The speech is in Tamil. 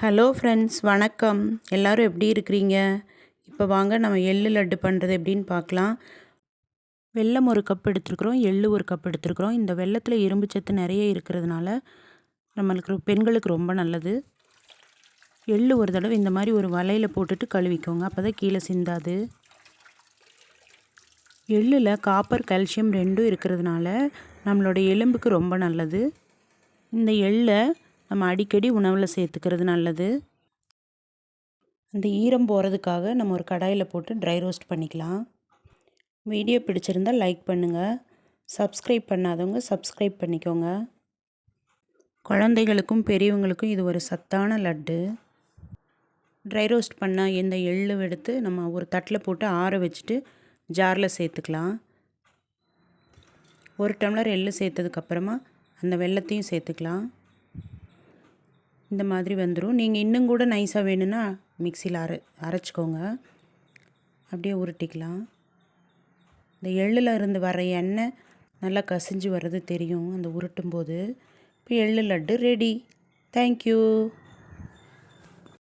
ஹலோ ஃப்ரெண்ட்ஸ் வணக்கம். எல்லோரும் எப்படி இருக்கிறீங்க? இப்போ வாங்க நம்ம எள்ளு லட்டு பண்ணுறது எப்படின்னு பார்க்கலாம். வெல்லம் ஒரு கப் எடுத்துருக்குறோம் எள்ளு ஒரு கப் எடுத்துருக்குறோம். இந்த வெள்ளத்தில் இரும்பு சத்து நிறைய இருக்கிறதுனால நம்மளுக்கு பெண்களுக்கு ரொம்ப நல்லது. எள்ளு ஒரு தடவை இந்த மாதிரி ஒரு வலையில் போட்டுட்டு கழுவிக்கோங்க. அப்போ தான் கீழே சிந்தாது. எள்ளில் காப்பர் கால்சியம் ரெண்டும் இருக்கிறதுனால நம்மளோட எலும்புக்கு ரொம்ப நல்லது. இந்த எள்ளை நம்ம அடிக்கடி உணவில் சேர்த்துக்கிறது நல்லது. அந்த ஈரம் போகிறதுக்காக நம்ம ஒரு கடாயில் போட்டு ட்ரை ரோஸ்ட் பண்ணிக்கலாம். வீடியோ பிடிச்சிருந்தால் லைக் பண்ணுங்கள் சப்ஸ்கிரைப் பண்ணாதவங்க சப்ஸ்கிரைப் பண்ணிக்கோங்க. குழந்தைகளுக்கும் பெரியவங்களுக்கும் இது ஒரு சத்தான லட்டு. ட்ரை ரோஸ்ட் பண்ண எந்த எள்ளு எடுத்து நம்ம ஒரு தட்டில் போட்டு ஆற வச்சுட்டு ஜாரில் சேர்த்துக்கலாம். ஒரு டம்ளர் எள்ளு சேர்த்ததுக்கப்புறமா அந்த வெள்ளத்தையும் சேர்த்துக்கலாம். இந்த மாதிரி வந்துடும் நீங்கள் இன்னும் கூட நைஸாக வேணும்னா மிக்சியில் அரை அரைச்சிக்கோங்க. அப்படியே உருட்டிக்கலாம். இந்த எள்ளில் இருந்து வர எண்ணெய் நல்லா கசிஞ்சு வர்றது தெரியும். அந்த உருட்டும் போது இப்போ எள்ளு லட்டு ரெடி தேங்க்யூ